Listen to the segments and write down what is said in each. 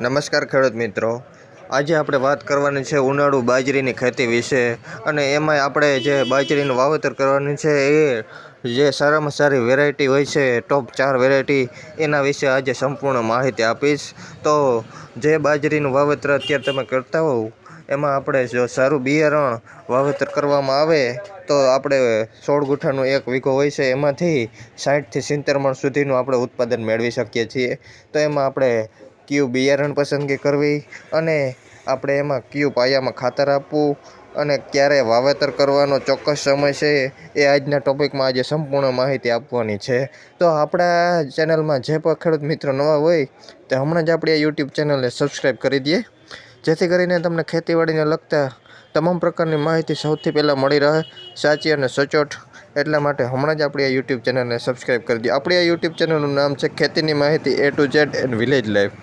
નમસ્કાર ખેડૂત મિત્રો. આજે આપણે વાત કરવાની છે ઉનાળુ બાજરીની ખેતી વિશે અને એમાં આપણે જે બાજરીનું વાવેતર કરવાનું છે એ જે સારામાં સારી વેરાયટી હોય છે ટોપ ચાર વેરાયટી એના વિશે આજે સંપૂર્ણ માહિતી આપીશ. તો જે બાજરીનું વાવેતર અત્યારે તમે કરતા હોવ, એમાં આપણે જો સારું બિયારણ વાવેતર કરવામાં આવે, તો આપણે સોળ ગુઠાનું એક વીઘો હોય છે, એમાંથી સાઠથી સિત્તેર મણ સુધીનું આપણે ઉત્પાદન મેળવી શકીએ છીએ. તો એમાં આપણે કયું બિયારણ પસંદગી કરવી? અને આપણે એમાં કયું પાયામાં ખાતર આપવું? અને ક્યારે વાવેતર કરવાનો ચોક્કસ સમય છે એ આજના ટોપિકમાં આજે સંપૂર્ણ માહિતી આપવાની છે. તો આપણા ચેનલમાં જે પણ ખેડૂત મિત્રો નવા હોય, તે હમણાં જ આપણી આ યુટ્યુબ ચેનલને સબસ્ક્રાઈબ કરી દઈએ જેથી કરીને તમને ખેતીવાડીને લગતા તમામ પ્રકારની માહિતી સૌથી પહેલાં મળી રહે, સાચી અને સચોટ એટલા માટે હમણાં જ આપણી આ યુટ્યુબ ચેનલને સબસ્ક્રાઈબ કરી દો. આપણી આ યુટ્યુબ ચેનલનું નામ છે ખેતીની માહિતી A to Z and village life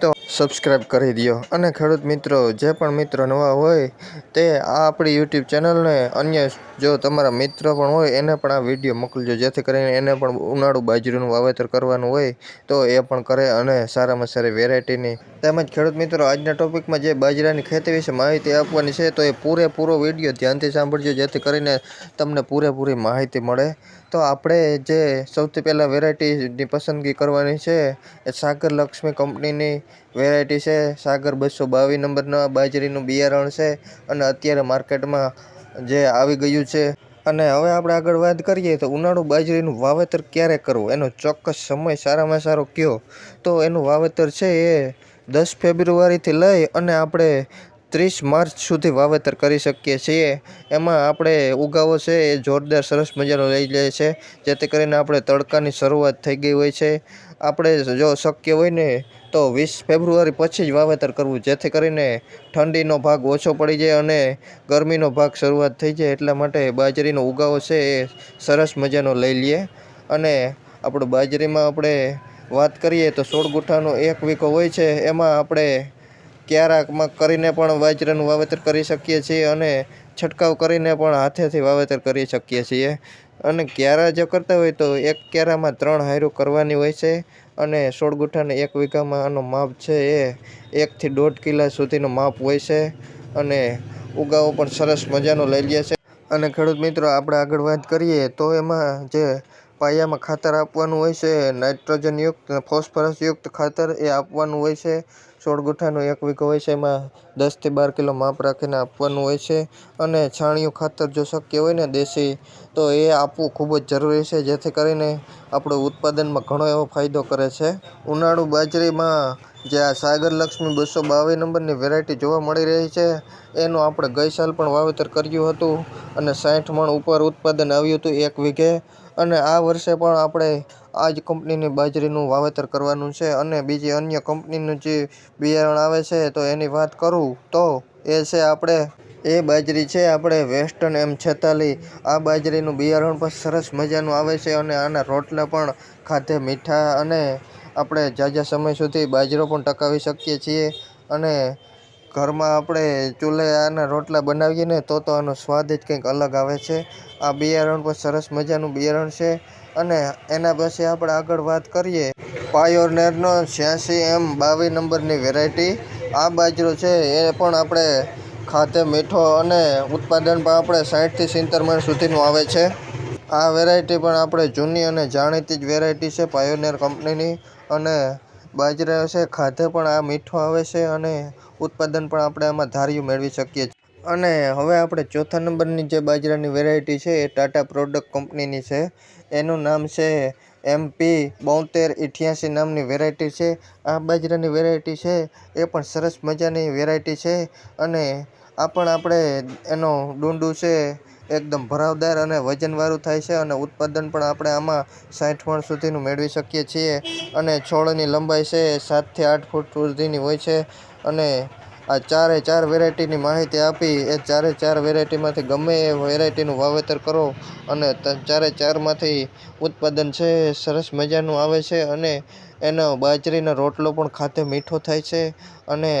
તો સબસ્ક્રાઈબ કરી દો અને ખેડૂત મિત્રો, જે પણ મિત્રો નવા હોય, તે આ આપણી યુટ્યુબ ચેનલને અન્ય જો તમારા મિત્ર પણ હોય, એને પણ આ વીડિયો મોકલજો. જેથી કરીને એને પણ ઉનાળુ બાજરીનું વાવેતર કરવાનું હોય, તો એ પણ કરે અને સારામાં સારી વેરાયટીની તેમજ ખેડૂત મિત્રો, આજના ટોપિકમાં જે બાજરાની ખેતી વિશે માહિતી આપવાની છે, તો એ પૂરેપૂરો વીડિયો ધ્યાનથી સાંભળજો. જેથી કરીને તમને પૂરેપૂરી માહિતી મળે. તો આપણે જે સૌથી પહેલાં વેરાયટીની પસંદગી કરવાની છે, એ સાગર લક્ષ્મી કંપનીની વેરાયટી છે. સાગર બસો બાવીસ નંબરના બાજરીનું બિયારણ છે અને અત્યારે માર્કેટમાં જે આવી ગયું છે. અને હવે આપણે આગળ વાત કરીએ તો ઉનાળુ બાજરીનું વાવેતર ક્યારે કરવું? એનો ચોક્કસ સમય સારામાં સારો કયો? તો એનું વાવેતર છે એ દસ ફેબ્રુઆરીથી લઈ અને આપણે ત્રીસ માર્ચ સુધી વાવેતર કરી શકીએ છીએ. એમાં આપણે ઉગાવો છે એ જોરદાર સરસ મજાનો લઈ લે છે, જેથી કરીને આપણે તડકાની શરૂઆત થઈ ગઈ હોય છે. આપણે જો શક્ય હોય ને તો વીસ ફેબ્રુઆરી પછી જ વાવેતર કરવું, જેથી કરીને ઠંડીનો ભાગ ઓછો પડી જાય અને ગરમીનો ભાગ શરૂઆત થઈ જાય. એટલા માટે બાજરીનો ઉગાવો છે એ સરસ મજાનો લઈ લઈએ. અને આપણું બાજરીમાં આપણે વાત કરીએ તો સોળ ગુઠાનો એક વીકો હોય છે, એમાં આપણે ક્યારાકમાં કરીને પણ બાજરાનું વાવેતર કરી શકીએ છીએ અને છંટકાવ કરીને પણ હાથેથી વાવેતર કરી શકીએ છીએ. અને ક્યારા જો કરતા હોય તો એક ક્યારામાં ત્રણ હાયરું કરવાની હોય છે અને સોળ ગુઠાને એક વીઘામાં આનો માપ છે એ એકથી દોઢ કિલા સુધીનું માપ હોય છે અને ઉગાવો પણ સરસ મજાનો લઈ લે છે. અને ખેડૂત મિત્રો, આપણે આગળ વાત કરીએ તો એમાં જે પાયામાં ખાતર આપવાનું હોય છે. નાઇટ્રોજનયુક્ત ફોસ્ફરસયુક્ત ખાતર એ આપવાનું હોય છે. સોળ ગુઠાનો એક વીઘો હોય છે. એમાં દસથી બાર કિલો માપ રાખીને આપવાનું હોય છે. અને છાણિયું ખાતર જો શક્ય હોય ને દેશી, તો એ આપવું ખૂબ જ જરૂરી છે. જેથી કરીને આપણું ઉત્પાદનમાં ઘણો એવો ફાયદો કરે છે. ઉનાળુ બાજરીમાં જે આ સાગર લક્ષ્મી બસો બાવીસ નંબરની વેરાયટી જોવા મળી રહી છે, એનું આપણે ગઈ સાલ પણ વાવેતર કર્યું હતું અને સાઠ મણ ઉપર ઉત્પાદન આવ્યું હતું એક વીઘે. અને આ વર્ષે પણ આપણે આ જ કંપનીની બાજરીનું વાવેતર કરવાનું છે અને બીજી અન્ય કંપનીનું જે બિયારણ આવે છે તો એની વાત કરું તો એ છે આપણે, એ બાજરી છે આપણે વેસ્ટર્ન એમ છેતાલી. આ બાજરીનું બિયારણ પણ સરસ મજાનું આવે છે અને આના રોટલા પણ ખાધે મીઠા અને આપણે જાજા સમય સુધી બાજરો પણ ટકાવી શકીએ છીએ. અને ઘરમાં આપણે ચૂલે આના રોટલા બનાવીએ ને તો તો આનો સ્વાદ જ કંઈક અલગ આવે છે. આ બિયારણ પણ સરસ મજાનું બિયારણ છે અને એના પછી આપણે આગળ વાત કરીએ. પાયોનેરનો છ્યાસી એમ બાવીસ નંબરની વેરાયટી આ બાજરો છે, એ પણ આપણે ખાતે મીઠો અને ઉત્પાદન પણ આપણે સાઠથી સિત્તેર મણ સુધીનું આવે છે. આ વેરાયટી પણ આપણે જૂની અને જાણીતી જ વેરાયટી છે પાયોનેર કંપનીની અને બાજરા છે ખાધે પણ આ મીઠો આવે છે અને ઉત્પાદન પણ આપણે આમાં ધાર્યું મેળવી શકીએ છીએ. અને હવે આપણે ચોથા નંબરની જે બાજરાની વેરાયટી છે એ ટાટા પ્રોડક્ટ કંપનીની છે. એનું નામ છે એમપી બોતેર અઠ્યાસી નામની વેરાયટી છે. આ બાજરાની વેરાયટી છે એ પણ સરસ મજાની વેરાયટી છે અને આ પણ આપણે એનો ડુંડું છે, એકદમ ભરાવદાર અને વજનવાળું થાય છે અને ઉત્પાદન પણ આપણે આમાં સાઠ મણ સુધીનું મેળવી શકીએ છીએ. અને છોડની લંબાઈ છે સાતથી આઠ ફૂટ સુધીની હોય છે અને આ ચારે ચાર વેરાયટીની માહિતી આપી, એ ચારે ચાર વેરાયટીમાંથી ગમે એ વેરાયટીનું વાવેતર કરો અને ચારે ચારમાંથી ઉત્પાદન છે, સરસ મજાનું આવે છે અને એનો બાજરીનો રોટલો પણ ખાતે મીઠો થાય છે અને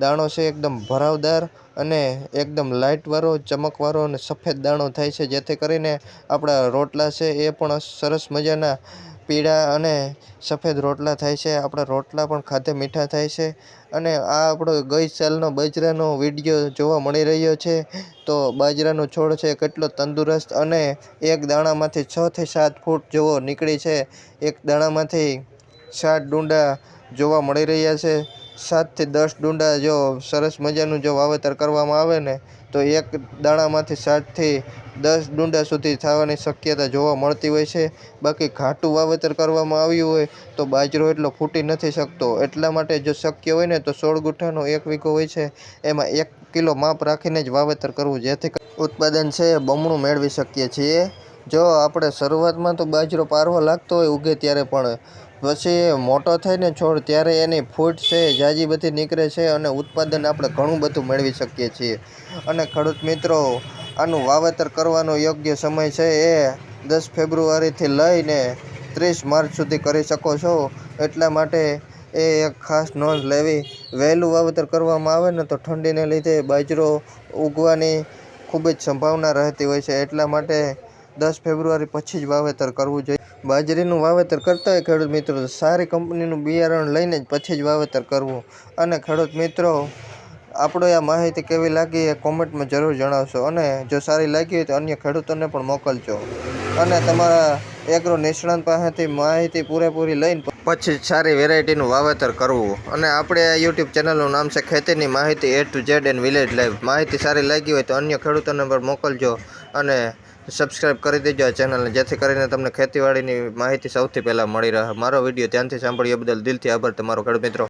દાણો છે એકદમ ભરાવદાર અને એકદમ લાઇટવાળો ચમકવાળો અને સફેદ દાણો થાય છે, જેથી કરીને આપણા રોટલા છે એ પણ સરસ મજાના પીળા અને સફેદ રોટલા થાય છે. આપણા રોટલા પણ ખાધે મીઠા થાય છે. અને આ આપણો ગઈ સાલનો બાજરાનો વીડિયો જોવા મળી રહ્યો છે. તો બાજરાનો છોડ છે, કેટલો તંદુરસ્ત અને એક દાણામાંથી છથી સાત ફૂટ જેવો નીકળી છે. એક દાણામાંથી સાત ડુંડા જોવા મળી રહ્યા છે. સાતથી દસ ડુંડા જો સરસ મજાનું જો વાવેતર કરવામાં આવે ને, તો એક દાણામાંથી સાતથી દસ ડુંડા સુધી થવાની શક્યતા જોવા મળતી હોય છે. બાકી ઘાટું વાવેતર કરવામાં આવ્યું હોય, તો બાજરો એટલો ફૂટી નથી શકતો. એટલા માટે જો શક્ય હોય ને, તો સોળ ગુઠ્ઠાનો એક વીઘો હોય છે. એમાં એક કિલો માપ રાખીને જ વાવેતર કરવું જેથી ઉત્પાદન છે એ બમણું મેળવી શકીએ છીએ. જો આપણે શરૂઆતમાં તો બાજરો પારવો લાગતો હોય ઉગે ત્યારે પણ પછી મોટો થઈને છોડ ત્યારે એની ફૂટ છે, જાજી બધી નીકળે છે અને ઉત્પાદન આપણે ઘણું બધું મેળવી શકીએ છીએ. અને ખેડૂત મિત્રો, આનું વાવેતર કરવાનો યોગ્ય સમય છે એ દસ ફેબ્રુઆરીથી લઈને ત્રીસ માર્ચ સુધી કરી શકો છો. એટલા માટે એ એક ખાસ નોંધ લેવી, વહેલું વાવેતર કરવામાં આવે ને તો ઠંડીને લીધે બાજરો ઉગવાની ખૂબ જ સંભાવના રહેતી હોય છે. એટલા માટે દસ ફેબ્રુઆરી પછી જ વાવેતર કરવું જોઈએ. બાજરીનું વાવેતર કરતા હોય ખેડૂત મિત્રો, તો સારી કંપનીનું બિયારણ લઈને જ પછી જ વાવેતર કરવું. અને ખેડૂત મિત્રો, આપણો આ માહિતી કેવી લાગી એ કોમેન્ટમાં જરૂર જણાવશો. અને જો સારી લાગી હોય તો અન્ય ખેડૂતોને પણ મોકલજો. અને તમારા એગ્રો નિષ્ણાંત પાસેથી માહિતી પૂરેપૂરી લઈને પછી સારી વેરાયટીનું વાવેતર કરવું. અને આપણે આ યુટ્યુબ ચેનલનું નામ છે ખેતીની માહિતી A to Z and village life માહિતી સારી લાગી હોય તો અન્ય ખેડૂતોને પણ મોકલજો. અને સબસ્ક્રાઈબ કરી દેજો આ ચેનલને જેથી કરીને તમને ખેતીવાડીની માહિતી સૌથી પહેલાં મળી રહે. મારો વીડિયો ધ્યાનથી સાંભળ્યો બદલ દિલથી આભાર તમારો ખેડૂત મિત્રો.